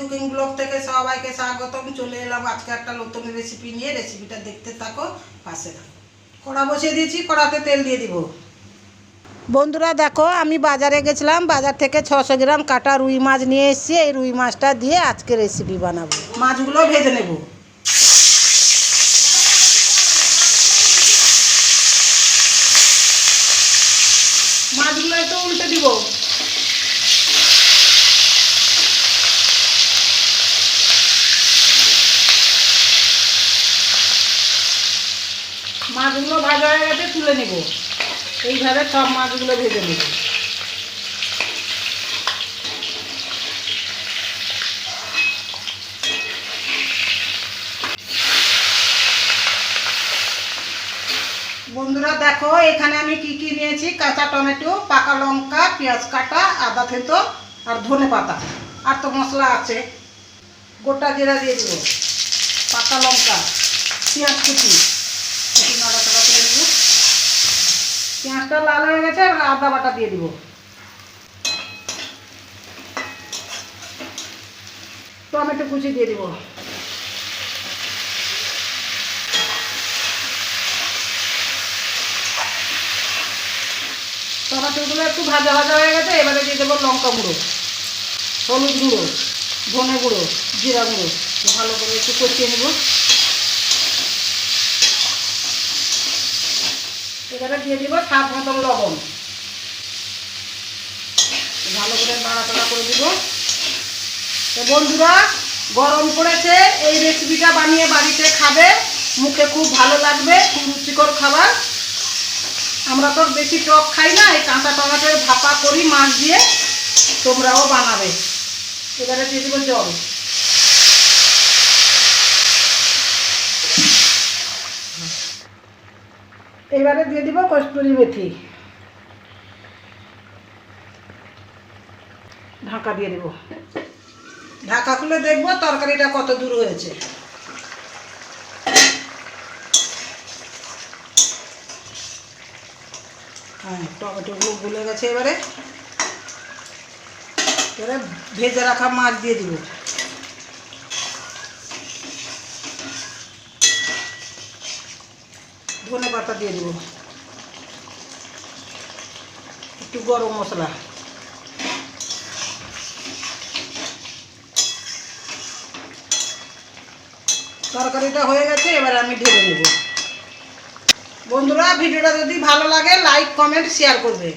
Cooking blog থেকে সবাইকে স্বাগতম। চলে এলাম আজকে একটা নতুন রেসিপি নিয়ে। রেসিপিটা দেখতে থাকো, পাশে থাকো। কড়া বসিয়ে দিয়েছি, কড়াতে তেল দিয়ে দিব। বন্ধুরা, দেখো, আমি বাজারে গেছিলাম। বাজার থেকে ছশো গ্রাম কাটা রুই মাছ নিয়ে এসেছি। এই রুই মাছটা দিয়ে আজকে রেসিপি বানাবো। মাছগুলো ভেজে নেব। মাছগুলো একটু উল্টে দিব। মাছগুলো ভাজা হয়ে গেছে, তুলে নেব। এইভাবে সব মাছগুলো ভেজে নেব। বন্ধুরা, দেখো, এখানে আমি কি কি নিয়েছি? কাঁচা টমেটো, পাকা লঙ্কা, পেঁয়াজ কাটা, আদা থেতো আর ধনে পাতা। আর তো মশলা আছে। গোটা জিরা দিয়ে দিব। পাকা লঙ্কা, পেঁয়াজ কুচি। পেঁয়াজটা লাল হয়ে গেছে এবার আদা বাটা দিয়ে দিব। টমেটো কুচি দিয়ে দিব। টমেটোগুলো একটু ভাজা ভাজা হয়ে গেছে, এবারে দিয়ে দেবো লঙ্কা গুঁড়ো, হলুদ গুঁড়ো, ধনে গুঁড়ো, জিরা গুঁড়ো। ভালো করে একটু কষিয়ে নেব। এবারে দিয়ে দিব স্বাদ মতন লবণ। ভালো করে নাড়াচাড়া করে দিব। তো বন্ধুরা, গরম পড়েছে, এই রেসিপিটা বানিয়ে বাড়িতে খাবে, মুখে খুব ভালো লাগবে, খুব রুচিকর খাবার। আমরা তো বেশি টক খাই না, এই কাঁচা টমেটোর ভাপা করি মাছ দিয়ে, তোমরাও বানাবে। এবারে দিয়ে দিব জল। এবারে দিয়ে দিব কস্তুরি মেথি। ঢাকা দিয়ে দেব। ঢাকা খুলে দেখব তরকারিটা কত দূর হয়েছে। হ্যাঁ টমেটোগুলো গুলে গেছে এবারে। এবারে ভেজে রাখা মাছ দিয়ে দিব। ধনে পাতা দিয়ে দেবো। একটু গরম মশলা। তরকারিটা হয়ে গেছে, এবারে আমি ঢেলে নেব। বন্ধুরা, ভিডিওটা যদি ভালো লাগে লাইক কমেন্ট শেয়ার করবে।